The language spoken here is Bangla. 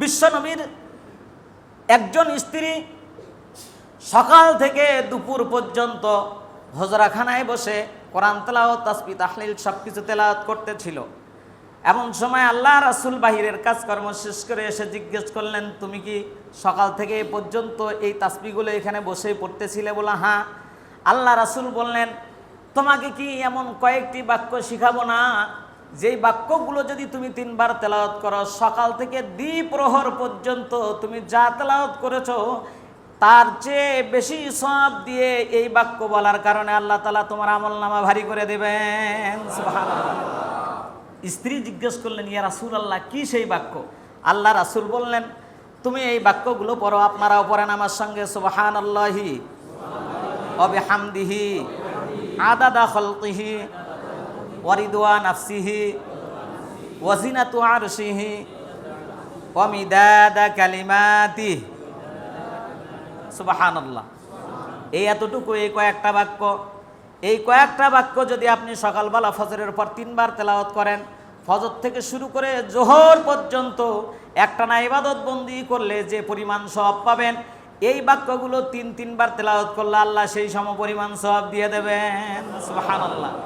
বিশ্বনবীর একজন স্ত্রী সকাল থেকে দুপুর পর্যন্ত হজরাখানায় বসে কোরআন তেলাওয়াত তাসবি তাহলিল সব কিছু তেলাওয়াত করতেছিল। এমন সময় আল্লাহ রাসুল বাহিরের কাজকর্ম শেষ করে এসে জিজ্ঞেস করলেন, তুমি কি সকাল থেকে এ পর্যন্ত এই তাসপিগুলো এখানে বসে পড়তেছিলে? বলা হ্যাঁ। আল্লাহ রাসুল বললেন, তোমাকে কি এমন কয়েকটি বাক্য শিখাবো না? যেই বাক্যগুলো যদি তুমি তিনবার তেলাওয়াত করো, সকাল থেকে দ্বিপ্রহর পর্যন্ত তুমি যা তেলাওয়াত করেছ, তার চেয়ে বেশি সব দিয়ে এই বাক্য বলার কারণে আল্লাহ তালা তোমার আমল নামা ভারী করে দেবেন। স্ত্রী জিজ্ঞেস করলেন, ইয়া রাসুল আল্লাহ কি সেই বাক্য? আল্লাহ রাসুল বললেন, তুমি এই বাক্যগুলো পড়ো, আপনারাও পড়েন আমার সঙ্গে সুবাহান আল্লাহি অবে হামদিহি আদাদা খলকিহি। ওয়ারিদুয়া নাফসিহি, ওয়াজিনাতু আরশিহি ওয়ামিদাদা কালিমাতি। সুবাহানাল্লাহ। এই এতটুকু, এই কয়েকটা বাক্য। এই কয়েকটা বাক্য যদি আপনি সকালবেলা ফজরের পর তিনবার তেলাওয়াত করেন, ফজর থেকে শুরু করে জোহর পর্যন্ত একটানা ইবাদত বন্দি করলে যে পরিমাণ সব পাবেন, এই বাক্যগুলো তিন, তিনবার তেলাওয়াত করলে আল্লাহ সেই সম পরিমাণ সব দিয়ে দেবেন। সুবহানাল্লাহ।